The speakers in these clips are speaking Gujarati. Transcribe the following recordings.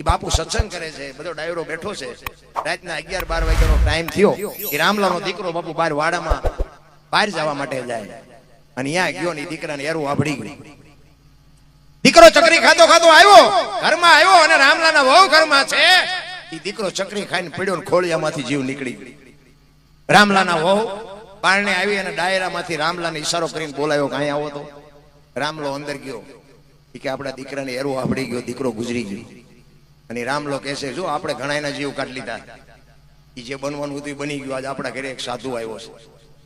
એ બાપુ સત્સંગ કરે છે, બધો ડાયરો બેઠો છે. રાતના અગિયાર બાર વાગ્યાનો ટાઈમ થયો. એ રામલાનો દીકરો બાપુ બહાર વાડામાં બહાર જવા માટે જાય. અને ત્યાં ગયો ને દીકરાને એરું આભડી ગયું દીકરો ચકરી ખાતો ખાતો આવ્યો, ઘરમાં આવ્યો અને રામલાના વહુ ઘરમાં છે. એ દીકરો ચકરી ખાઈને પડ્યો ને ખોળિયામાંથી જીવ નીકળી ગયો. રામલાના વહુ બારણે આવી અને ડાયરામાંથી રામલાને ઈશારો કરીને બોલાયો કે અહીં આવો તો. રામલો અંદર ગયો. કે આપણા દીકરાને એરો આવડી ગયો, દીકરો ગુજરી ગયો. અને રામલો કહે છે, જો આપણે ઘણાયના જીવ કાઢી લીધા. એ જે બનવાનું હતું બની ગયું. આજ આપણા ઘરે એક સાધુ આવ્યો છે.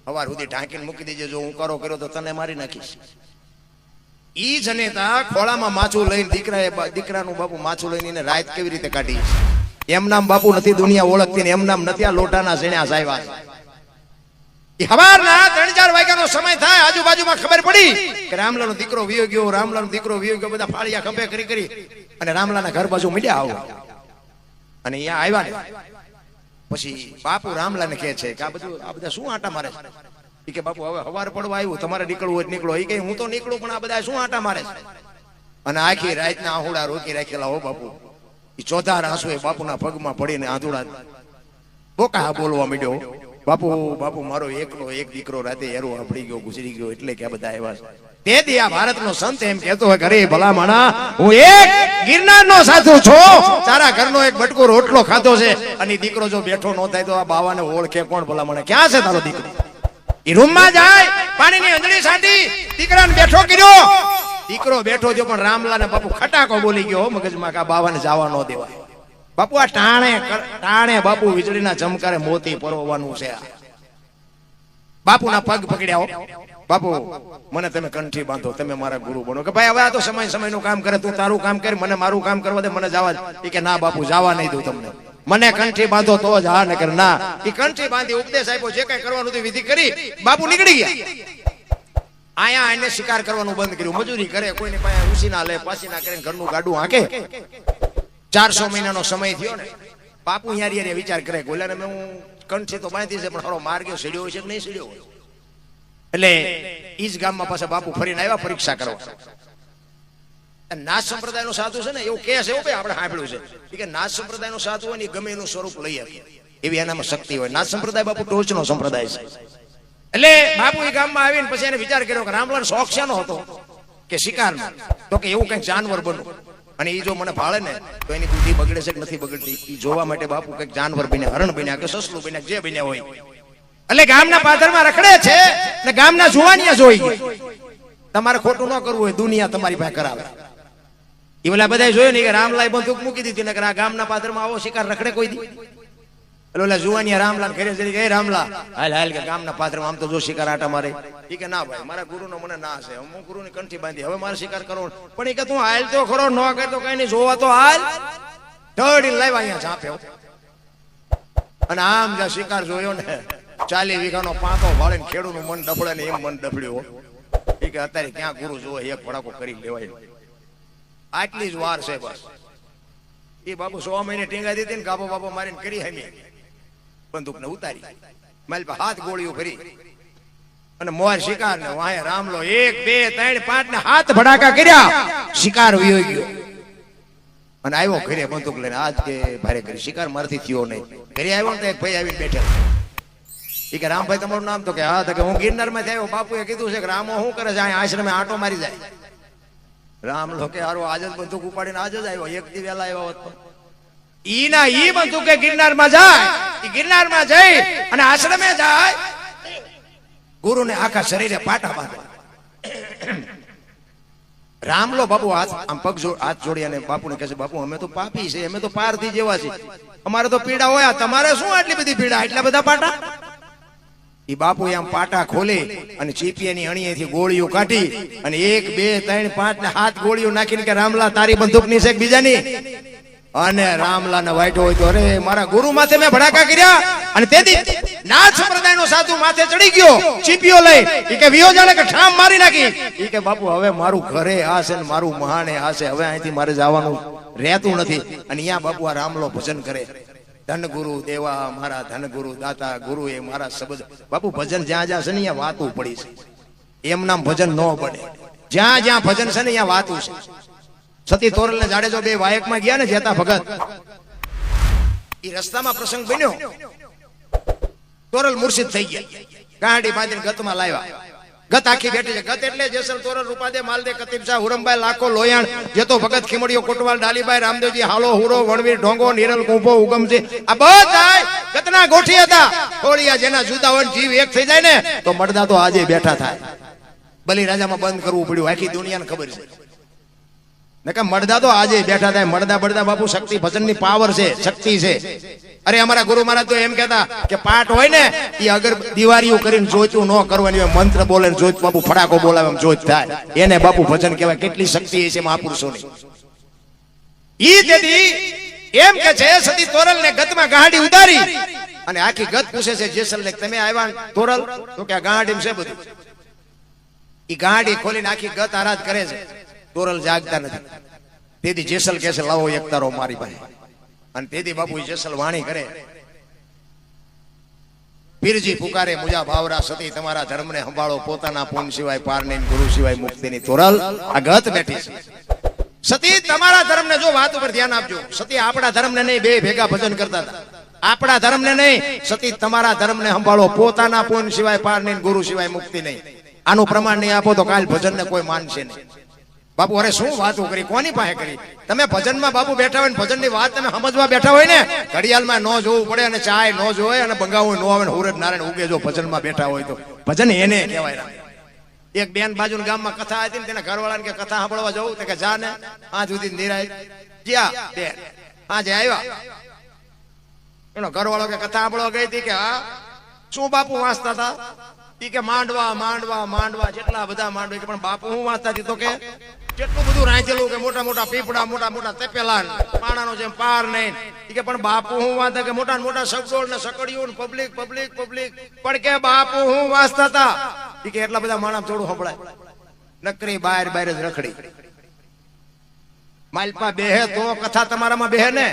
સવાર સુધી ઢાંકીને મૂકી દેજે. જો હું કરો કર્યો તો તને મારી નાખીશ. ઈ જનેતા ખોળામાં માછું લઈને દીકરાએ દીકરાનું બાપુ માછું લઈને એને રાત કેવી રીતે કાઢી? એમ નામ બાપુ નથી દુનિયા ઓળખતી ને એમ નામ નથી આ લોટાના ઝીણ્યા સાહેબા. હવારના ત્રણ ચાર વાગ્યાનો સમય થાય, આજુબાજુમાં ખબર પડી કે રામલાનો દીકરો વિયો ગયો રામલાનો દીકરો વિયો ગયો, બધા ફાળિયા ખંભે કરી કરી. અને રામલાના ઘર બાજુ મળ્યા આવો. અને અહીંયા આવ્યા ને. પછી બાપુ રામલાને કહે છે કે આ બધું આ બધા શું આટા મારે છે? કે બાપુ, હવે હવાર પડવા આવ્યું, તમારે નીકળવું હોય નીકળો. એ કે, હું તો નીકળું, પણ આ બધા શું આટા મારે છે? અને આખી રાતના આહુડા રોકી રાખેલા હો બાપુ. એ ચોથા આંસુ એ બાપુના પગમાં પડીને આંધુડા બોકા બોલવા માંડ્યો. બાપુ બાપુ, મારો એકલો એક દીકરો રાતે એરો આપડી ગયો, ગુજરી ગયો, એટલે કે બધા આવ્યા છે. તે દી આ ભારતનો સંત એમ કહેતો હોય ઘરે ભલા માણા હું એક ગિરનારનો સાધુ છું. તારા ઘરનો એક બટકો રોટલો ખાધો છે અને દીકરો જો બેઠો ન થાય તો આ બાવાને ઓળખે કોણ ભલા માણા ક્યાં છે તારો દીકરો? ઈ રૂમમાં જાય, પાણીની અંજળી સાંટી દીકરાને બેઠો કર્યો. દીકરો બેઠો થયો, પણ રામલાને બાપુ ખટાકો બોલી ગયો, મગજમાં કે બાવાને જવા ન દેવાય. બાપુ, આ ટાણે ટાણે બાપુ વીજળીના ચમકારે મોતી પરોવાનું છે આ. બાપુના પગ પકડ્યા. બાપુ, મને તમે કંઠી બાંધો, તમે મારા ગુરુ બનો. કે ભાઈ, હવે આ તો સમય સમયનું કામ કરે, તું તારું કામ કર, મને મારું કામ કરવા દે, મને જવા એ કે, ના, બાપુ, જવા નહીં દઉં તમને. મને કંઠી બાંધો તો જ હા નકર ના. એ કંઠી બાંધી ઉપદેશ આપ્યો, જે કઈ કરવાનું હતું વિધિ કરી, બાપુ નીકળી ગયા. આયા એને શિકાર કરવાનું બંધ કર્યું. મજૂરી કરે, કોઈને પાસે ઉસી ના લે પાસી ના કરે, ઘરનું ગાડું હાંકે. ચારસો મહિનાનો સમય થયો ને. બાપુ યાર યાર વિચાર કરે ગોલાને હું કંઠી તો બાંધી છે પણ હરો માર્ગે સીડ્યો છે કે નહીં સીડ્યો હોય? એટલે એ જ ગામમાં પાછા બાપુ ફરીને આવ્યા પરીક્ષા કરવા. નાથ સંપ્રદાયનો સાધુ છે ને એવું કહે છે એવું આપણે સાંભળ્યું છે. કે નાથ સંપ્રદાયનો સાધુ હોય ને ગમે એનું સ્વરૂપ લઈ શકે એવી એનામાં શક્તિ હોય. નાથ સંપ્રદાય બાપુ ટોચનો સંપ્રદાય છે. એટલે બાપુ એ ગામમાં આવીને પછી એને વિચાર કર્યો કે રામલાલ શોખ શાનો હતો કે શિકારનો. તો કે એવું કંઈક જાનવર બનવું અને એ જો મને ભાળે ને, તો એની બુદ્ધિ બગડે છે કે નથી બગડતી? એ જોવા માટે બાપુ કંઈક જાનવર બન્યા હરણ બન્યા કે સસલું બન્યા જે બન્યા હોય. એટલે ગામના પાદરમાં રખડે છે ને ગામના જુવાનિયા જોઈ તમારે ખોટું ન કરવું હોય, દુનિયા તમારી પાસે કરાવે. એ બધા જોયું ને કે રામલાલ બંદૂક મૂકી દીધી ને આ ગામના પાદરમાં આવો શિકાર રખડે કોઈ દી? એટલે ઓલા જુવાની રામલા ઘરે જઈ "એ રામલા હાલ હાલ કે ગામના પાત્ર આમ તો જો શિકાર આટા મારે. ઈ કે ના ભાઈ, મારા ગુરુનો મને ના છે. હું ગુરુની કંઠી બાંધી. હવે મારે શિકાર કરવો પણ ઈ કે તું હાલ તો ખરો, ન કરતો કઈ નહીં. જોવા તો હાલ. ઢળી લાવ્યા અહીંયા ઝાંપ્યો અને આમ જ્યાં શિકાર જોયો ને ચાલી વીઘાનો પાંતો ભાળીને ખેડૂતનું મન ડફળે ને એમ મન ડફળ્યું એ કે અત્યારે ક્યાં ગુરુ જોવે, એક ભડાકો કરી લેવાય. આટલી જ વાર છે બસ. એ બાપુ સો મહિને ટીંગા દીધી ને ગાબો બાબો મારીને કરી હમી. બંદૂકને ઉતારી. મારી હાથ ગોળીઓ ભરી. અને મોર શિકાર ને વાહે રામલો એક, બે, ત્રણ, પાંચ ને હાથ ભડાકા કર્યા. શિકાર વયો ગયો. અને આવ્યો ઘરે બંદૂક લઈને આજ કે ભારે કરી. શિકાર મારથી થયો નહીં. ઘરે આવ્યો ને એક ભાઈ આવીને બેઠેલો. એ કે, રામભાઈ, તમારું નામ તો કે હા. કે, હું ગિરનારમાં થયો બાપુએ કીધું છે કે, રામો શું કરે છે? આશ્રમે આંટો મારી જાય. રામ લોકે હારો, આજ જ બંદૂક ઉપાડીને આજ જ આવ્યો. એક દી વહેલા આવ્યો હોત તો. ઈમ હતું કે ગિરનારમાં જાય ગિરનારમાં જઈ અને આશ્રમે જાય. ગુરુને આખા શરીરે પાટા બાંધે. રામલો બાપુ, હાથ, આમ પગ હાથ જોડી અને બાપુને કહે છે, બાપુ, અમે તો પાપી છે અમે તો પારથી જેવા છે અમારે તો પીડા હોય તમારે શું આટલી બધી પીડા એટલા બધા પાટા? એ બાપુ આમ પાટા ખોલે અને ચીપિયાની અણીએથી ગોળીઓ કાઢી અને એક, બે, ત્રણ, પાંચ ને હાથ ગોળીઓ નાખીને કે, રામલા, તારી બંદૂકની છે બીજાની? અને રામલા ને વાઈટો હોય તો અરે, મારા ગુરુ માથે મેં ભડાકા કર્યા અને તેથી નાથ સંપ્રદાય નો સાધુ માથે ચડી ગયો. ચીપીઓ લઈ. ઈ કે, વિયો જાણે કે ઠામ મારી નાખી. ઈ કે, બાપુ, હવે મારું ઘરે આ છે ને મારું મહાને આ છે હવે અહીંથી મારે જવાનું રહેતું નથી. અને અહીંયા બાપુ આ રામલો ભજન કરે. ધન ગુરુ દેવા, મારા ધન ગુરુ દાતા ગુરુ એ મારા શબ્દ. બાપુ, ભજન જ્યાં જ્યાં છે ને અહીંયા વાતું પડી છે. એમ નામ ભજન ન બને. જ્યાં જ્યાં ભજન છે ને અહીંયા વાતું છે. સતી તોરલ ને જાડેજો બે વાયકમાં ગયા ને જેતા ભગત. એ રસ્તામાં પ્રસંગ બન્યો. તોરલ મુર્શિદ થઈ ગયા. ગાંડી બાંધીને ગતમાં લાવ્યા. ગત આખી બેઠી છે. ગત એટલે જેસલ તોરલ રૂપાદે માલદે કતીબ શાહ, હુરમભાઈ, લાખો, લોયાણ જેતો ભગત ખીમડીઓ, કોટવાલ ડાલીભાઈ રામદેવજી, હાલો, હુરો, વણવીર, ઢોંગો, નિરલ, કુંભો ઉગમજી આ બધા ગતના ગોઠી હતા. ટોળિયા જેના જુદા હોય જીવ એક થઈ જાય ને, તો મડદા તો આજે બેઠા થાય. બલી રાજામાં બંધ કરવું પડ્યું. આખી દુનિયાને ખબર છે. ને મળદા તો આજે બેઠા થાય. મળદા બળદા બાપુ શક્તિ ભજનની પાવર છે, શક્તિ છે. અરે અમારા ગુરુ મહારાજ તો એમ કેતા કે પાઠ હોય ને એ અગર દિવાળીઓ કરીને જોઈતું ન કરવાની મંત્ર બોલે ને જોઈત, બાપુ ફડાકો બોલાવે એમ જોઈત થાય. એને બાપુ ભજન કહેવાય. કેટલી શક્તિ છે મહાપુરુષોની. ઈ તેથી એમ કે છે, સતી તોરલ ને ગતમાં ગાડી ઉતારી. અને આખી ગત પૂછે છે જેસલ ને તમે આવ્યા તોરલ? તો કે ગાડી છે બધું. ઈ ગાડી ખોલીને આખી ગત આરાધ કરે છે. તોરલ જાગતા નથી. તેથી જેસલ છે, લાવો એક મારી પાસે. અને તેથી બાપુ જેસલ વાણી કરે, પીરજી પુકારે મુજા ભાવરા સતી, તમારા ધર્મને સંભાળો, પોતાના પૂન સિવાય પાર નહીં ગુરુ સિવાય મુક્તિની તોરલ આ ગત બેઠી છે. સતી, તમારા ધર્મને જો વાત ઉપર ધ્યાન આપજો. સતી, આપણા ધર્મને નહીં, બે ભેગા ભજન કરતા હતા. આપણા ધર્મને નહીં. સતી, તમારા ધર્મને સંભાળો, પોતાના પૂન સિવાય પાર નહીં ગુરુ સિવાય મુક્તિ નહીં. આનું પ્રમાણ નહીં આપો તો કાલ ભજનને કોઈ માનશે નહીં. બાપુ, અરે શું વાતો કરી કોની પાસે કરી? તમે ભજનમાં બાપુ બેઠા હોય ને ભજનની વાત તમે સમજવા બેઠા હોય ને, ઘડિયાળમાં ન જોવું પડે અને ચાય ન જોવે અને બંગાવું ન આવે હુરજ નારાયણ ઉગે જો ભજનમાં બેઠા હોય તો. ભજન એને કહેવાય એક બેન બાજુ ગામમાં કથા હતી ને તેના ઘરવાળાને કે કથા સાંભળવા જવું કે જા ને આ સુધી નિરાય. જ્યાં બેન. આજે આવ્યા. એનો ઘરવાળો કે કથા સાંભળવા ગઈ હતી કે, હા, શું બાપુ વાંચતા હતા કે, માંડવા માંડવા માંડવા. જેટલા બધા માંડવા. પણ બાપુ હું વાંચતા હતી તો કે કેટલું બધું રાંચેલું કે મોટા મોટા પીપળા, મોટા મોટા તેપેલા પાણાનો જેમ પાર નહીં. કે પણ બાપુ હું વાંધે કે મોટા મોટા સગડોળ ને સકડિયું પબ્લિક પબ્લિક પબ્લિક પણ કે બાપુ હું વાંચતા હતા કે એટલા બધા માણસ થોડું સંભળાય. નકરી બહાર બહાર જ રખડી. માલપા બેહે તો કથા તમારામાં બેહે ને?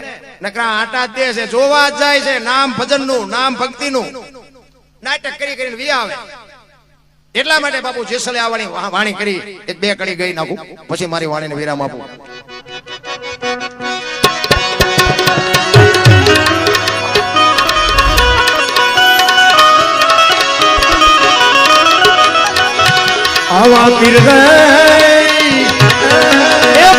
નકરા આટા દે છે જોવા જાય છે. નામ ભજનનું નામ ભક્તિ નું નાટક કરી કરીને વી આવે એટલા માટે બાપુ જેસલે વા- વાણી કરી એક બે કડી ગઈ નાખું. પછી મારી વાણીને વિરામ આપું. આવા પીર એ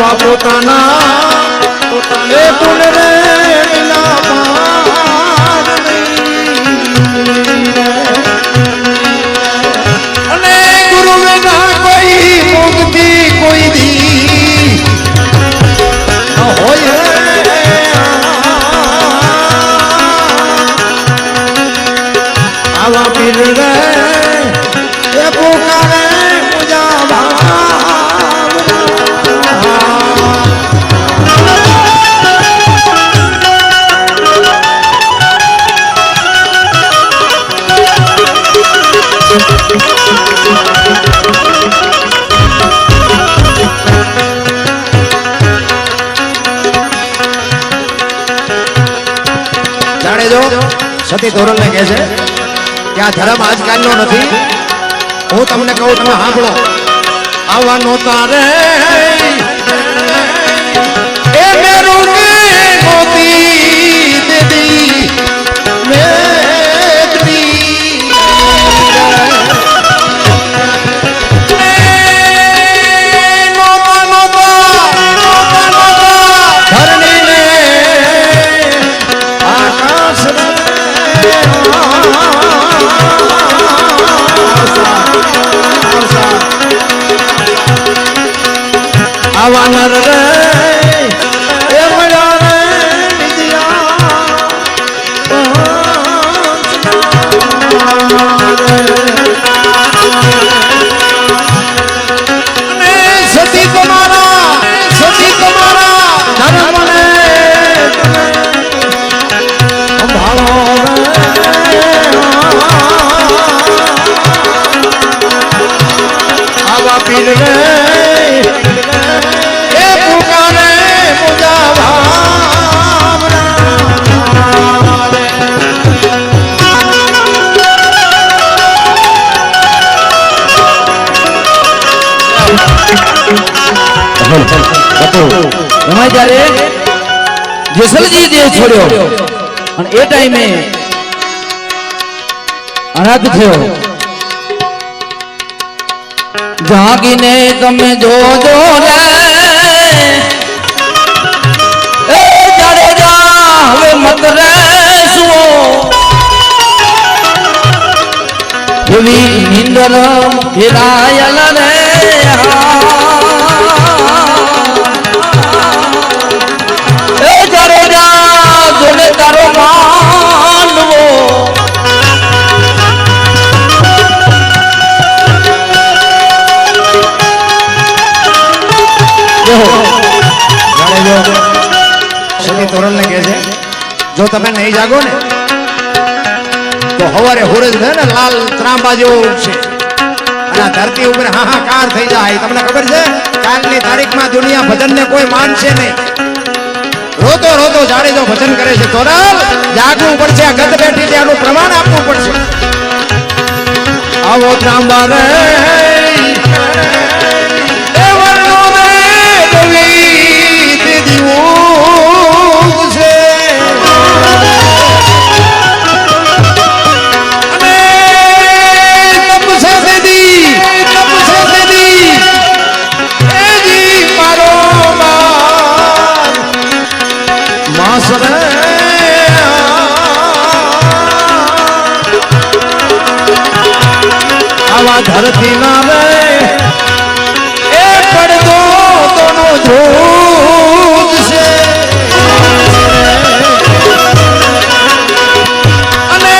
આવા પોતાના વાનર રે સતી તમારા સતી તમારા ધર્મ Peter. જેસલજી દેહ છોડ્યો. અને એ ટાઈમે અનાથ થયો. જાગીને તમે જોજો રે એ જાડેજા હવે મત રેસવો. એવી નિંદર ફેરાયલ રે. એ નહીં જાગો ને, તો હવારે હોરજ છે ને, લાલ ત્રાંબા જેવો ઉગશે. અને ધરતી ઉપર હાહાકાર થઈ જાય. તમને ખબર છે? કાલની તારીખમાં દુનિયા ભજનને કોઈ માનશે નહીં. રોતો રોતો જાડેજો ભજન કરે છે. તોરલ જાગવું પડશે. ગત બેઠી છે. આનું પ્રમાણ આપવું પડશે. આવો ત્રાંબા રે આવા ધરતી ના રે એ પડદો તોનો ધ્રુજ છે. અને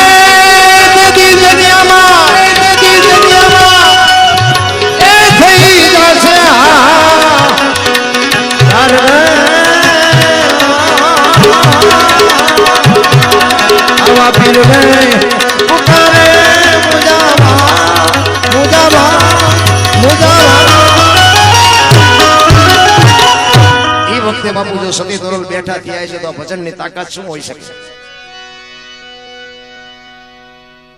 વખતે બાપુ જો સતી દોરલ બેઠા થયા છે તો આ ભજનની તાકાત શું હોઈ શકે?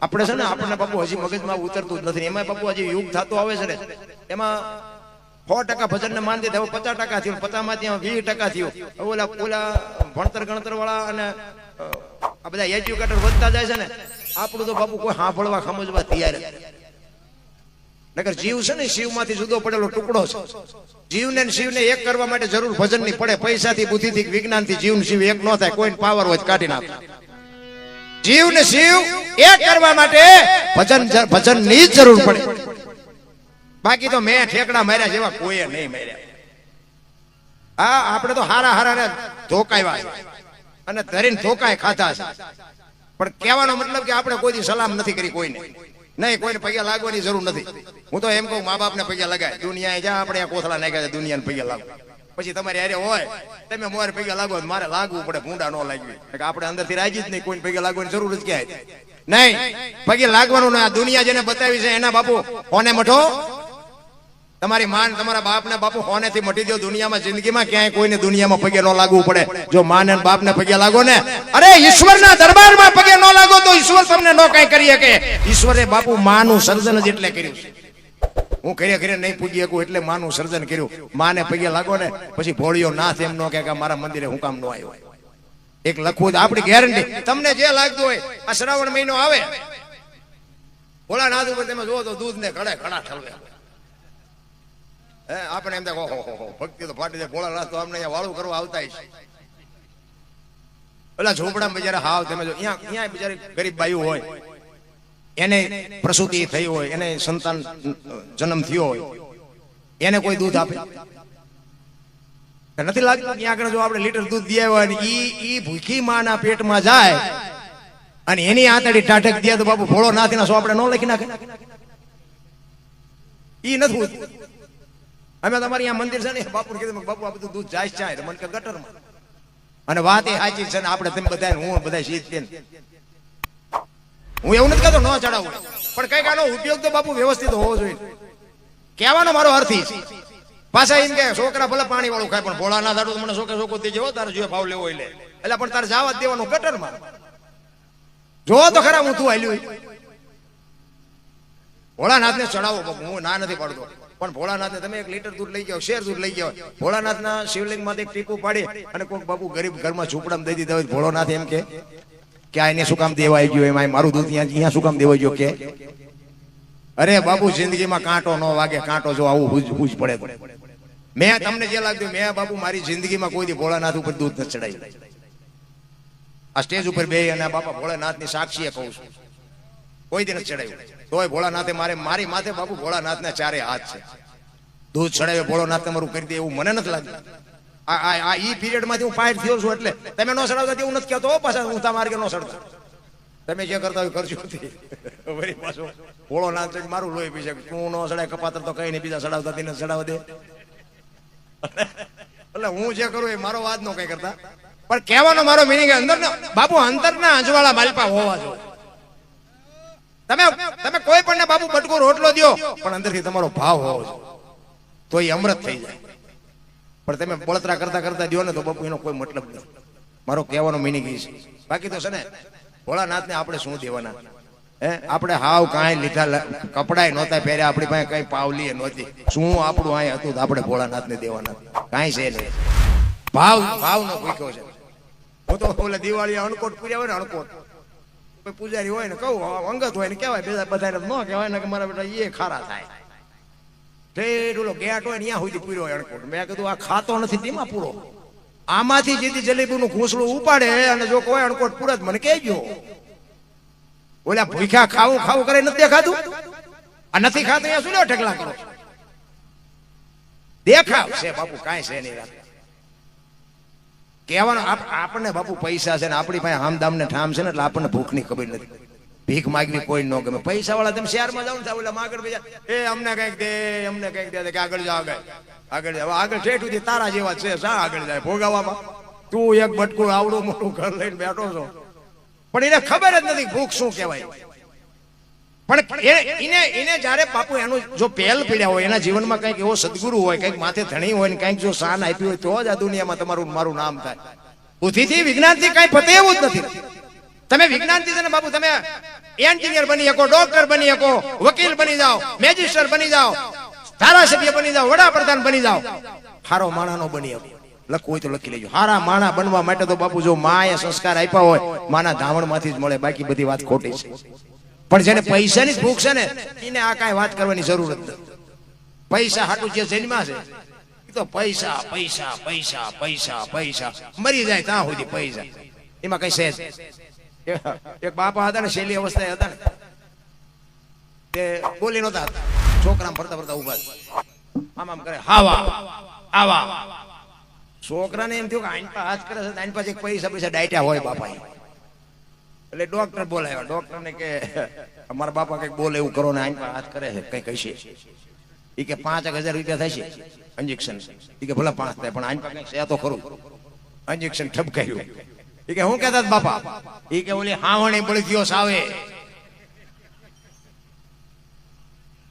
આપણે છે ને આપણને બાપુ હજી મગજમાં ઉતરતું જ નથી. એમાં બાપુ હજી યુગ થતો આવે છે ને. એમાં સો ટકા ભજન ને માનતી હવે પચાસ ટકા થયું પચાસમાંથી વીસ ટકા થયું. ઓલા ઓલા ભણતર ગણતર વાળા અને આ બધા એજ્યુકેટર વધતા જાય છે ને. આપણું તો બાપુ કોઈ સાંભળવા સમજવા તૈયાર નકર જીવ છે ને, શિવમાંથી જુદો પડેલો ટુકડો છે. જીવને ને શિવને એક કરવા માટે જરૂર ભજનની પડે. પૈસાથી, બુદ્ધિથી, વિજ્ઞાનથી જીવ શિવ એક ન થાય. કોઈ પાવર હોય કાઢી નાખે. જીવ ને શિવ એક કરવા માટે ભજન ભજન જ જરૂર પડે. બાકી તો મેં ઠેકડા માર્યા જેવા કોઈએ નહીં માર્યા. હા આપણે તો હારા હારા ને ધોકાવ્યા અને ધરીને ધોકાય ખાધા છે. પણ કહેવાનો મતલબ કે આપણે કોઈ દી સલામ નથી કરી કોઈને. નહીં, કોઈને પૈયા લાગવાની જરૂર નથી. હું તો એમ કહું મા બાપને પૈયા લગાય. દુનિયા જ્યાં આપણે કોથળા નાખ્યા છે, દુનિયાને પૈયા લાગો. પછી તમારે અરે હોય, તમે મોરે પૈયા લાગો મારે લાગવું પડે, ભૂંડા ન લાગવી. આપણે અંદરથી રાજી જ નહીં, કોઈને પૈયા લાગવાની જરૂર જ ક્યાંય. નહીં પગે લાગવાનું ના દુનિયા જેને બતાવી છે, એના બાપુ કોને મઠો? તમારી માન તમારા બાપ ને બાપુ હોને થી મટી દો દુનિયામાં, જિંદગીમાં ક્યાંય કોઈને દુનિયામાં પગે ન લાગવું પડે. જો માન ને બાપ ને પગે લાગો ને, અરે ઈશ્વરના દરબારમાં પગે ન લાગો તો ઈશ્વર તમને ન કઈ કરી શકે. ઈશ્વરે બાપુ માનું સર્જન જ એટલે કર્યું છે. હું ઘરે ઘરે નહીં પૂજી શકું એટલે માનું સર્જન કર્યું. માને પગે લાગો ને, પછી ભોળિયો નાથ એમ ન કે મારા મંદિરે હું કામ ન આવ્યો એક લખવું આપણી ગેરંટી તમને જે લાગતું હોય, આ શ્રાવણ મહિનો આવે. ભોળાનાથ ઉપર તમે જુઓ તો દૂધ ને ઘડે ઘડા ઠલવે. આપણે એમ ઓહો ભક્તિ તો ફાટી જાય, ભોળા રાસ્તો અમને અહીંયા વાળું કરવા આવતા છે ઓલા ઝોપડામાં બિચારા હાવ તમે જો અહીંયા અહીંયા બિચારી ગરીબ બાયું હોય. એને પ્રસૂતિ થઈ હોય, એને સંતાન, જન્મ થયો હોય. એને કોઈ દૂધ આપે. નથી લાગતું ત્યાં આગળ જો આપણે લીટર દૂધ દે હોય ને ઈ ઈ ભૂખી માના પેટમાં જાય અને એની આંતડી ટાઢક દે તો બાપુ ભોળો નાથીના સો આપણે ન લખી નાખે. ઈ નથી. અમે તમારી અહીંયા મંદિર છે ને બાપુ કીધું બાપુ, આ બધું દૂધ જાય ચાય. મને કે ગટરમાં. અને વાત એ સાચી છે ને, આપણે તેમ બધા હું બધા શીત તેમ હું એવું નથી કહેતો, ન ચડાવું. પણ કંઈક આનો ઉપયોગ તો બાપુ વ્યવસ્થિત હોવો જોઈએ. કહેવાનો મારો અર્થ છે. પાછા એમ કે, છોકરા ભલે પાણી વાળું ખાય, પણ ભોળા ના દાડું મને છોકરા છોકરો જેવો, તારે જો ભાવ લેવો હોય લે. એટલે પણ તારે જવા દેવાનું ગટરમાં. જો તો ખરા, હું તું હાલ્યું. ભોળાનાથને ચડાવો બાપુ, હું ના નથી પાડતો. પણ ભોળાનાથને તમે એક લીટર દૂધ લઈ જાઓ, શેર દૂધ લઈ જાઓ. ભોળાનાથના શિવલિંગમાંથી એક ટીપું પાડી અને કોઈક બાપુ ગરીબ ઘરમાં ઝૂંપડામાં દઈ દીધા હોય ભોળાનાથ એમ કે કે આ એને શું કામ દેવાઈ ગયું એમાં? મારું દૂધ ત્યાં અહીંયા શું કામ દેવાઈ ગયું કે? અરે બાપુ, જિંદગીમાં કાંટો ન વાગે, કાંટો જો આવું હુજ હુજ પડે મેં તમને જે લાગ્યું, મેં બાપુ મારી જિંદગીમાં કોઈ દી ભોળાનાથ ઉપર દૂધ ન ચડાયું આ સ્ટેજ ઉપર બે અને બાપા ભોળાનાથની સાક્ષીએ કહું છું. કોઈ દી નથી ચડાવ્યું તોય ભોળાનાથે મારે મારી માથે બાપુ ભોળાનાથના ચારે હાથ છે. દૂધ ચડાવે ભોળાનાથ તમારું કરી દે એવું મને નથી લાગતું. આ આ ઈ પિરિયડ હું પાર થયો છું એટલે તમે ન ચડાવતા એવું નથી કહેતો હો પાછા, હું તમારે કે નો ચડતા. તમે જે કરતા હોય કરજો તે. પાછો ભોળોનાથ જ મારું લોહી પીશે તું ન ચડાય, કપાતર તો કઈ નહીં, બીજા ચડાવતા તેને ચડાવવા દે. એટલે હું જે કરું એ મારો વાત નો કઈ કરતા. પણ કહેવાનો મારો મિનિંગ અંદર બાપુ અંતરના અજવાળા માલપા હોવા જો તમે તમે કોઈ પણ બાપુ બટકો રોટલો દો પણ અંદરથી તમારો ભાવ હોવો જોઈએ. તો એ અમૃત થઈ જાય. પણ તમે બળતરા કરતા કરતા દ્યો ને તો બાપુ, એનો કોઈ મતલબ નહીં. મારો કહેવાનો મિનિંગ એ છે. બાકી તો છે ને, ભોળાનાથને આપણે શું દેવાના? હે? આપણે હાવ કાંઈ લીધા કપડાય નહોતા પહેર્યા, આપણી પાસે કઈ પાવલી નહોતી. શું આપણું અહીં હતું આપણે ભોળાનાથને દેવાના? કાંઈ છે નહીં. ભાવ, ભાવનો ભૂખ્યો છે. હું તો દિવાળી અણકોટ પૂર્યા હોય ને અણકોટ. પૂજારી હોય ને કહું અંગત હોય ને કહેવાય બધા બધાને ન કહેવાય ને કે મારા બેટા એ ખારા થાય. ઠેઠ ગેટ હોય ને ત્યાં સુધી હોય અણકોટ મેં કીધું, આ ખાતો નથી, તેમાં પૂરો. આમાંથી જેથી જલેબીનું ઘૂંસડું ઉપાડે અને જો કોઈ અણકોટ પૂરત મને મને કહેજો. ઓલા ભૂખ્યા ખાવું ખાવું કરે, નથી ખાધું આ નથી ખાતું, અહીંયા શું ઠેકલા કરો દેખાવ છે, બાપુ, કાંઈ છે નહીં કહેવાનું આપણને બાપુ પૈસા છે ને આપણી પાસે આમદામ ને ઠામ છે ને એટલે આપણને ભૂખની ખબર નથી. ભીખ માગવી કોઈ ન ગમે. પૈસા વાળા તમે શહેરમાં જાવ ને ઓલા આગળ બીજા એ, અમને કંઈક દે, અમને કંઈક દે. કે, આગળ જાઓ આગળ. આગળ જાવ આગળ ઠેઠ સુધી તારા જેવા છે, શા આગળ જાય? ભોગાવામાં. તું એક બટકું આવડું મોટું ઘર લઈને બેઠો છો. પણ એને ખબર જ નથી ભૂખ શું કહેવાય. પણ એને એને જ્યારે બાપુ એનું જો પહેલ પીડ્યા હોય, એના જીવનમાં કંઈક એવો સદગુરુ હોય, કંઈક માથે ધણી હોય ને કંઈક જો સાન આપી હોય, તો જ આ દુનિયામાં તમારું મારું નામ થાય. બુદ્ધિથી વિજ્ઞાનથી કંઈ પતે એવું જ નથી. તમે વિજ્ઞાનથી છે ને બાપુ, તમે એન્જિનિયર બની શકો, ડોક્ટર બની શકો, વકીલ બની જાઓ મેજિસ્ટર બની જાઓ, ધારાસભ્ય બની જાઓ, વડાપ્રધાન બની જાઓ. હારો માણાનો બની શકો. લખવું હોય તો લખી લેજો. હારા માણા બનવા માટે તો બાપુ જો માએ સંસ્કાર આપ્યા હોય, માના ધાવણમાંથી જ મળે. બાકી બધી વાત ખોટી છે. પણ જેને પૈસાની જ ભૂખ છે ને એને આ કાંઈ વાત કરવાની જરૂર જ નથી. પૈસા હાટું જે જન્મા છે તો પૈસા પૈસા પૈસા પૈસા પૈસા. મરી જાય ત્યાં સુધી પૈસા. એમાં કઈ સહેજ એક- બાપા હતા ને શૈલી અવસ્થા હતા ને. તે બોલી નહોતા છોકરા ફરતા ફરતા ઊભા આમ આમ કરે હાવા આવા. છોકરાને એમ થયું કે આઈન પાસે હાથ કરે છે આઈન પાસે એક પૈસા પૈસા ડાયટા હોય બાપા એટલે ડોક્ટર બોલાવ્યા ડોક્ટર ને કે, અમારા બાપા કંઈક બોલે એવું કરો ને આઈ હાથ કરે છે કઈ કહીશે એ કે, પાંચ હજાર રૂપિયા થશે. ઇન્જેક્શન એ કે, ભલે પાંચ થાય, પણ આઈ કંઈક તો ખરું. ઇન્જેક્શન ઠપકાયું. એ કે, હું કહેતા બાપા? એ કે, ઓલી હાવણી બળદિયો સાવે.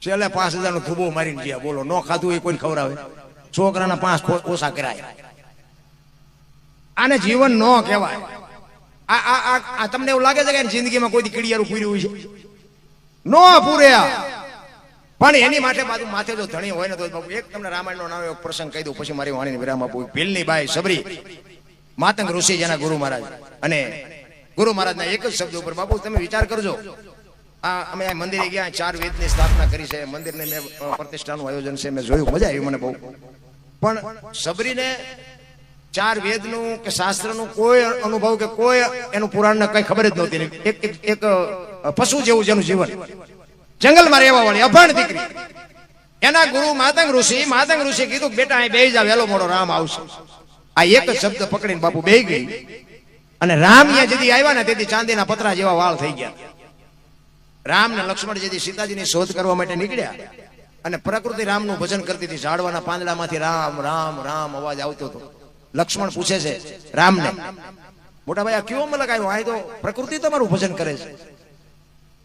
છેલ્લે પાંચ હજાર નો થૂબો મારીને ગયા, બોલો, નો ખાધું એ કોઈ ખવડાવે? છોકરાના પાંચ ઓછા કરાય. આને જીવન નો કહેવાય. આ આ તમને એવું લાગે છે કે જિંદગીમાં કોઈ કીડિયારું પૂર્યું છે? નો પૂર્યા. પણ એની માટે બાજુ માથે જો ધણી હોય ને તો બાપુ, એક તમને રામાયણનો નાનો એક પ્રસંગ કહી દઉં, પછી મારી વાણીને વિરામ આપું. ભીલની બાઈ સબરી, માતંગ ઋષિ જેના ગુરુ મહારાજ. અને ગુરુ મહારાજના એક જ શબ્દ ઉપર, બાપુ, તમે વિચાર કરજો. આ અમે આ મંદિરે ગયા, ચાર વેદની સ્થાપના કરી છે. મંદિરને મેં પ્રતિષ્ઠાનું આયોજન છે. મેં જોયું, મજા આવી મને બહુ. પણ સબરીને ચાર વેદનું કે શાસ્ત્રનું કોઈ અનુભવ કે કોઈ એનું પુરાણને કઈ ખબર જ નહોતી એક એક પશુ જેવું જેનું જીવન. જંગલમાં રહેવા વાળી, અભણ દીકરી. એના ગુરુ માતંગ ઋષિ માતંગ ઋષિ કીધું બેટા, અહીં બેહી જા, વહેલો મોડો રામ આવશે. આ એક જ શબ્દ પકડીને બાપુ બેહી ગઈ. અને રામ અહીંયા જેથી આવ્યા ને તેથી ચાંદીના પતરા જેવા વાળ થઈ ગયા. રામ ને લક્ષ્મણ જેથી સીતાજીની શોધ કરવા માટે નીકળ્યા. અને પ્રકૃતિ રામનું ભજન કરતી હતી. ઝાડવાના પાંદડામાંથી રામ રામ રામ અવાજ આવતો હતો. લક્ષ્મણ પૂછે છે, રામને મોટા ભાઈ આ કેવો મલક આવ્યો આ તો પ્રકૃતિ તમારું ભજન કરે છે.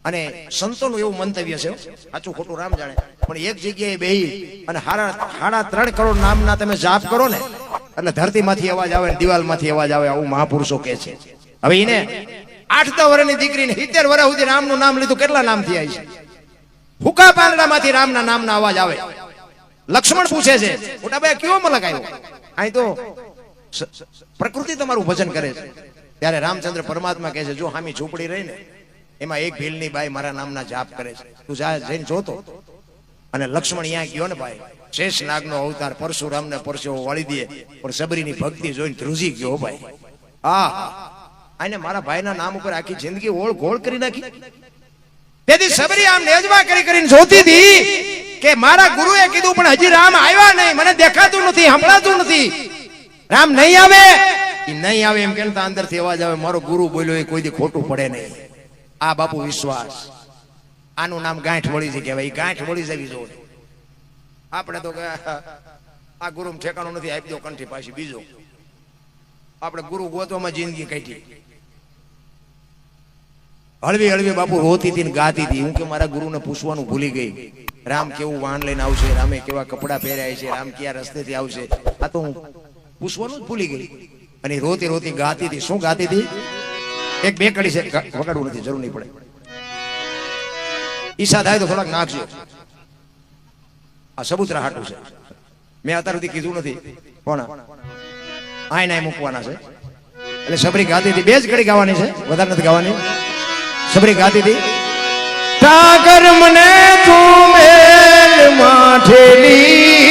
અને સંતોનું એવું મંતવ્ય છે, સાચું ખોટું રામ જાણે, પણ એક જગ્યાએ બેહી અને હાડા હાડા ત્રણ કરોડ નામના તમે જાપ કરો ને, એટલે ધરતીમાંથી અવાજ આવે દિવાલમાંથી અવાજ આવે, આવું મહાપુરુષો કહે છે. હવે એને આઠ દસ વર્ષની દીકરીને સિત્તેર વર્ષ સુધી રામનું નામ લીધું કેટલા નામથી આવી છે? ફૂકા પાંદડામાંથી રામના નામના અવાજ આવે. લક્ષ્મણ પૂછે છે મોટા ભાઈ કયો મલક આવ્યો અહીં તો પ્રકૃતિ તમારું ભજન કરે છે. ત્યારે રામચંદ્ર પરમાત્મા કહે છે, જો હામી ઝૂંપડી રહી ને, એમાં એક ભીલની બાઈ મારા નામના જાપ કરે છે. તું જઈને જોતો. અને લક્ષ્મણ અહીંયા ગયો ને ભાઈ. શેષ નાગનો અવતાર પરશુરામને પરસેવો વાળી દે, પણ સબરીની ભક્તિ જોઈને ધ્રુજી ગયો ભાઈ. આ આને મારા ભાઈના નામ ઉપર આખી જિંદગી ઓળ ગોળ કરી નાખી. તેથી સબરી આમ નેજવા કરી કરીને જોતી હતી કે મારા ગુરુએ કીધું, પણ હજી રામ આવ્યા નહીં. મને દેખાતું નથી, સંભળાતું નથી. રામ નહીં આવે? એ નહીં આવે એમ કેમ અંદરથી અવાજ આવે, મારો ગુરુ બોલ્યો, એ કોઈ દી ખોટું પડે નહીં. આ બાપુ વિશ્વાસ. આનું નામ ગાંઠ વળી છે કહેવાય. ગાંઠ વળી જવી. જોઈએ આપણે તો આ ગુરુ ઠેકાણું નથી, આપી દો કંઠી પાછી, બીજો. આપણે ગુરુ ગોતવામાં જિંદગી કાઢી. હળવી હળવી બાપુ રોતી હતી ગાતી હતી. હું કે મારા ગુરુને પૂછવાનું ભૂલી ગઈ. રામ કેવું વાહન લઈને આવશે? રામે કેવા કપડા પહેર્યા છે? રામ કયા રસ્તેથી આવશે? આ તો હું પૂછવાનું જ ભૂલી ગઈ. અને રોતી રોતી ગાતી હતી. શું ગાતી હતી? એક બે કડી છે. વગાડવું નથી. જરૂર નહીં પડે. ઈશા થાય તો થોડાક નાખજો. આ સબૂતરા હાટું છે. મેં અત્યાર સુધી કીધું નથી. પણ આય નાય મૂકવાના છે. એટલે સબરી ગાતી હતી. બે જ કડી ગાવાની છે. વધારે નથી ગાવાની. સબરી ગાતી હતી. ટાગર મને તું મેલ માઠેલી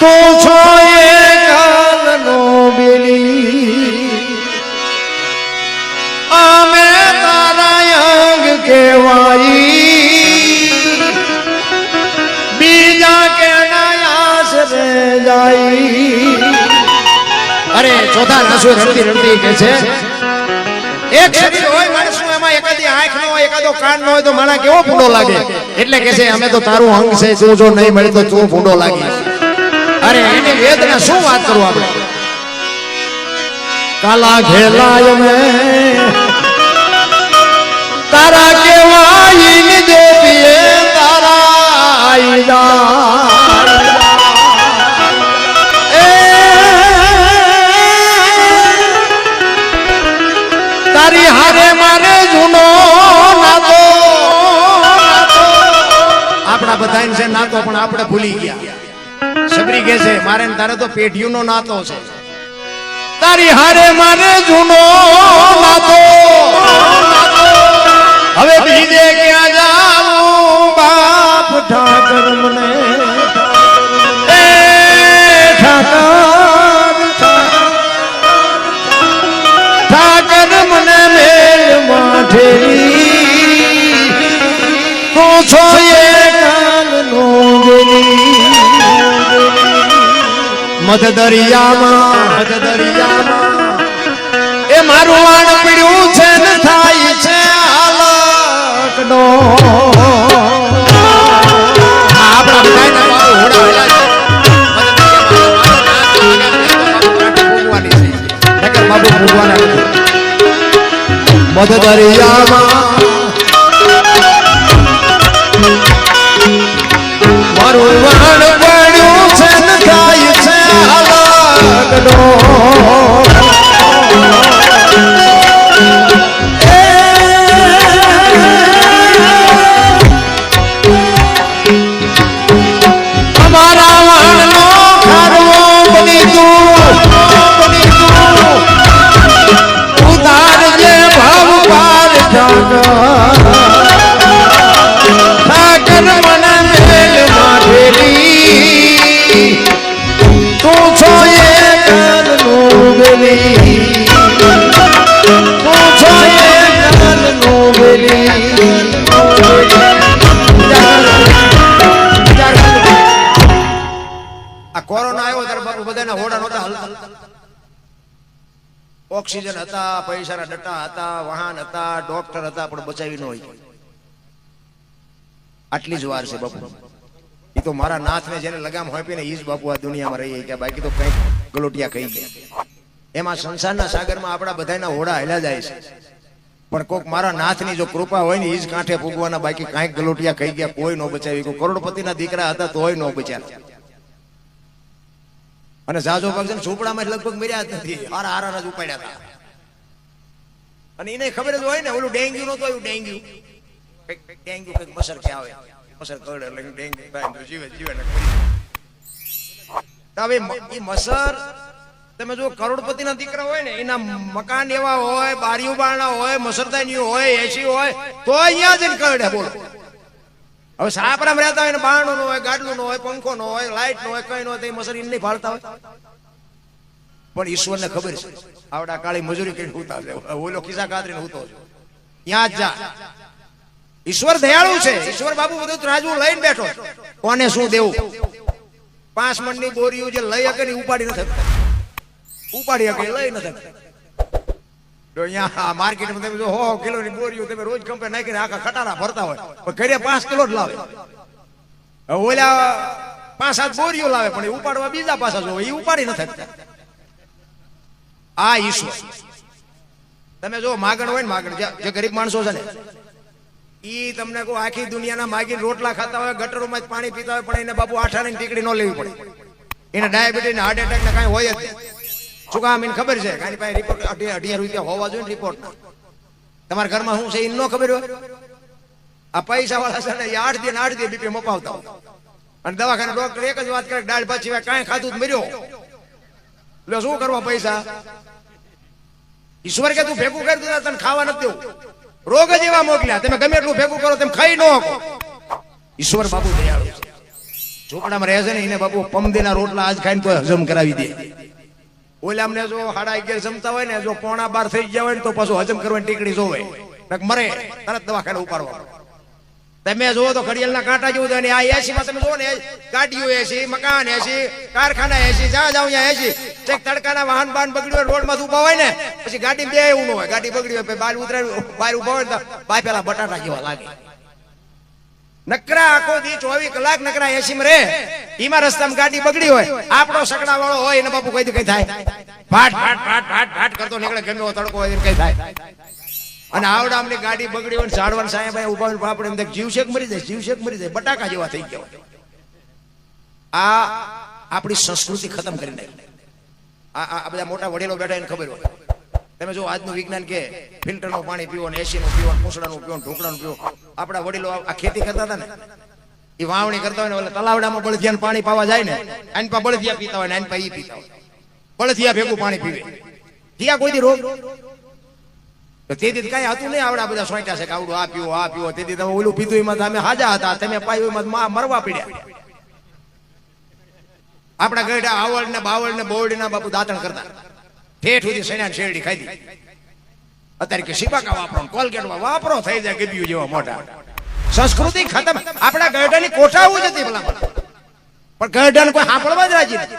તું છો એ કાલનો અમે તારા અંગ બીજા કે આશરે જાય. અરે, ચોથા નાસુ રડતી રડતી કે છે, એક શરીર હોય, માણસનું એમાં એકાદી આંખ ન હોય, એકાદો કાન ન હોય, તો માણા કેવો ફૂંડો લાગે? એટલે કે છે, અમે તો તારું અંગ છે તું જો નહીં મળે તો તું ફૂંડો લાગી. અરે, એની વેદના શું વાત કરું આપણે? કાલા ઘેલાય મે તારા કેવાયની દેવીએ તારા આઈદા તારી હારે મારે જૂનો નાતો. આપણા બધાને છે નાતો, પણ આપણે ભૂલી ગયા. સબરી કે છે મારે તારે તો પેઢીઓનો નાતો છે. તારી હારે મારે જૂનો નાતો. મધ દરિયામાં દરિયામાં એ મારું વાણ પીડ્યું છે ને થાય છે આલકડો. મધ દરિયામાં પૈસાના ડટ્ટા હતા વાહન હતા, ડોક્ટર હતા, પણ બચાવી ન હોય. આટલી જ વાર છે બાપુ. એ તો મારા નાથને જેને લગામ હોપીને એ જ બાપુ આ દુનિયામાં રહી ગયા. બાકી તો કંઈક ગલોટિયા કહી ગયા એમાં સંસારના સાગરમાં આપણા બધાના હોડા હેલા જાય છે. પણ કોક મારા નાથની જો કૃપા હોય ને એ જ કાંઠે ફૂગવાના બાકી કાંઈક ગલોટિયા કહી ગયા, કોઈ ન બચાવી કોઈ કરોડપતિના દીકરા હતા તોય ન બચ્યા. અને ઝાઝો છે ઝૂંપડામાં લગભગ મર્યા જ નથી. હારા હારા જ ઉપાડ્યા હતા. અને એને ખબર જ હોય ને ઓલું ડેન્ગ્યુ નતું આવ્યું ડેન્ગ્યુ. ડેન્ગ્યુ કંઈક મસર કે આવે. મસર કરડે એટલે ડેન્ગ્યુ. થાય જીવે જીવે ને હવે એ મસર તમે જો કરોડપતિના દીકરા હોય ને એના મકાન એવા હોય બારીઓ બારણા હોય મસરદાની હોય એસી હોય તો અહીંયા જઈને કરડે બોલો. હવે સાપરામ રહેતા હોય ને બારણું નો હોય ગાડલું નો હોય પંખો નો હોય લાઈટ નો હોય કઈ નો હોય મસર નહીં ફાળતા હોય. પણ ઈશ્વરને ખબર છે. આવડા કાળી મજૂરી કરીને હુતા છે. ઓલો ખિસ્સા કાતરીને હુતો છે. ત્યાં જ ઈશ્વર દયાળુ છે. ઈશ્વર બાબુ બધું ત્રાજવું લઈને બેઠો કોને શું દેવું? પાંચ મણની બોરીઓ જે લઈ શકે ને ઉપાડી નથી ઉપાડી શકે, લઈ નથી તો અહીંયા માર્કેટમાં તમે જો હો કિલોની બોરીઓ તમે રોજ કંપે નાખીને આખા ખટારા ભરતા હોય. પણ ઘરે પાંચ કિલો જ લાવે. ઓલા પાંચ સાત બોરીઓ લાવે, પણ એ ઉપાડવા બીજા પાછા જો એ ઉપાડી નથી. આ ઈશ્વર તમે જો માગણ હોય ને માગણ, જે- ગરીબ માણસો છે ને, ઈ તમને કો આખી દુનિયાના માગીને રોટલા ખાતા હોય, ગટરોમાં જ પાણી પીતા હોય, પણ એને બાપુ આઠાની ટીકડી ન લેવી પડે. એને ડાયાબિટીસ હાર્ટ એટેક ને કાંઈ હોય જ શું કામ એને ખબર છે? કાંઈ પાસે રિપોર્ટ અઢી અઢીસો રૂપિયા હોવા જોઈએ રિપોર્ટ તમારા ઘરમાં શું છે? એ ન ખબર હોય? આ પૈસા વાળા છે ને, એ આઠ દિન આઠ દિન બીપી મપાવતા હોય. અને દવાખાને ડોક્ટર એક જ વાત કરે દાળ ભાત સિવાય કાંઈ ખાધું જ મર્યો. એટલે શું કરવા પૈસા? ઈશ્વર કે, તું ભેગું કરી દીધા તને ખાવા નથી રોગ જ એવા મોકલ્યા. તમે ગમે એટલું ભેગું કરો, તેમ ખાઈ ન ઈશ્વર બાપુ દયાળુ છે. ઝોપડામાં રહે છે ને, એને બાપુ પમદીના રોટલા આજ ખાઈને તો હજમ કરાવી દે. ઓલા અમને જો હાડા અગિયાર જમતા હોય ને, જો પોણા બાર થઈ ગયા હોય ને, તો પાછું હજમ કરવાની ટીકડી જોવે. મરે, તરત દવાખાને ઉપાડવા તમે જુઓ તો ઘડિયાળના કાંટા જેવું થાય આ એસી માં તમે જુઓ ને, ગાડીઓ એસી મકાન એસી કારખાના એસી જ્યાં જાવ ત્યાં એસી ચેક તડકાના વાહન બાહન બગડ્યું રોડમાં ઊભા હોય ને, પછી ગાડી બે એવું ન હોય. ગાડી બગડી હોય, પછી બહાર ઉતરે બહાર ઊભા હોય બાય પેલા બટાટા જેવા લાગે. નકરા આખો દી ચોવીસ કલાક નકરા એસી માં રે એમાં રસ્તામાં ગાડી બગડી હોય આપણો સકડા વાળો હોય, એને બાપુ કઈ કઈ થાય. ફાટ ફાટ ફાટ ફાટ ફાટ કરતો નીકળે, ગમે તડકો હોય કઈ થાય. અને આવડા અમને ગાડી બગડી હોય સાડવાન સાહેબ ઊભા આપણે એમ થાય કે જીવશેક મરી જાય જીવશેક મરી જાય, બટાકા જેવા થઈ ગયા આ આપણી સંસ્કૃતિ ખતમ કરી નાખી. આ બધા મોટા વડીલો બેઠા એને ખબર હોય. તમે જો આજનું વિજ્ઞાન કે ફિલ્ટરનું પાણી પીવો ને એસી નું પીવો ને પૂંછડાનું પીવો ને ઢોકળાનું પીવો. આપણા વડીલો આ ખેતી કરતા હતા ને. એ વાવણી કરતા હોય ને ઓલા તલાવડામાં બળદિયાને પાણી પાવા જાય ને, આની પા બળદિયા પીતા હોય ને, આની પા ઈ પીતા હોય. બળદિયા ભેગું પાણી પીવે. ત્યાં કોઈ રોગ. તેથી કઈ હતું નહીં આવડા બધા સોંટ્યા છે કે આવડું આ પીવો આ પીવો. તેથી તમે ઓલું પીધું એમાં તમે હાજા હતા. તમે પાયું એમાં મરવા પડ્યા. આપણા ગઢા આવડ ને બાવળ ને બોવડી ના બાપુ દાંતણ કરતા. ઠેઠ સુધી સૈના શેરડી ખાધી અત્યારે કે સિપાકા વાપરો કોલગેટ વાપરો થઈ જાય ગબ્યું જેવા મોટા સંસ્કૃતિ ખતમ. આપણા ગઢાની કોઠાવું જ હતી ભલા પણ ગઢાને કોઈ સાંભળવા જ રાજી નથી.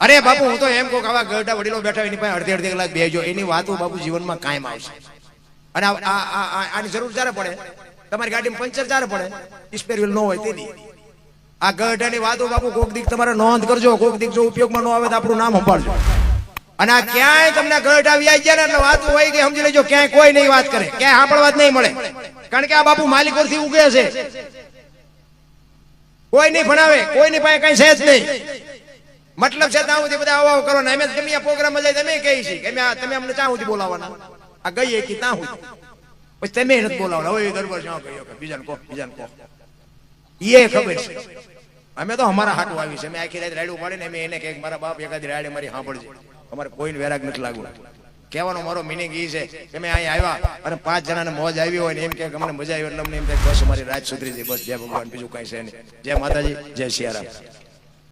અરે બાપુ, હું તો એમ કહું કે આવા ગરડા વડીલો બેઠા એની પાસે અડધી અડધી કલાક બેજો એની વાતો બાપુ જીવનમાં કાયમ આવશે. અને આની જરૂર જ્યારે પડે, તમારી ગાડીમાં પંચર જ્યારે પડે સ્પેર વ્હીલ ન હોય તેથી આ ગઢની વાતો બાપુ કોક દીક તમારે નોંધ કરજો, કોક દીક જો ઉપયોગમાં ન આવે તો આપણું નામ સંભાળજો. અને આ ક્યાંય તમને ગઢ આવી આવી ગયા ને એટલે વાતો હોય કે સમજી લેજો, ક્યાંય કોઈ નહીં વાત કરે, ક્યાંય સાંભળવા જ નહીં મળે. કારણ કે આ બાપુ માલિકોથી ઉગે છે. કોઈ નહીં ભણાવે કોઈની પાસે કઈ છે જ નહીં. મતલબ છે ત્યાં સુધી બધા આવા કરો ને અમે તમે આ પ્રોગ્રામમાં જાય તમે કહી છીએ કે તમે અમને ત્યાં સુધી બોલાવવાના. આ ગઈએ કે ત્યાં સુધી? પછી તમે નથી બોલાવવાના. હોય દરબાર શું કહ્યું બીજાને કહો બીજાને કહો. એ ખબર છે. અમે તો અમારા હાટું આવી છે. અમે આખી રાત રાડ્યું પાડીને અમે એને કે મારા બાપ એકાદ રાડે મારી સાંભળજે. અમારે કોઈને વેરાગ નથી લાગવું. કહેવાનો મારો મિનિંગ એ છે કે અમે અહીંયા આવ્યા અને પાંચ જણાને મોજ આવી હોય ને એમ કે અમને મજા આવી એટલે અમને એમ કે બસ અમારી રાત સુધરી જાય. બસ, જય ભગવાન, બીજું કઈ છે નહીં. જય માતાજી, જય સિયારામ.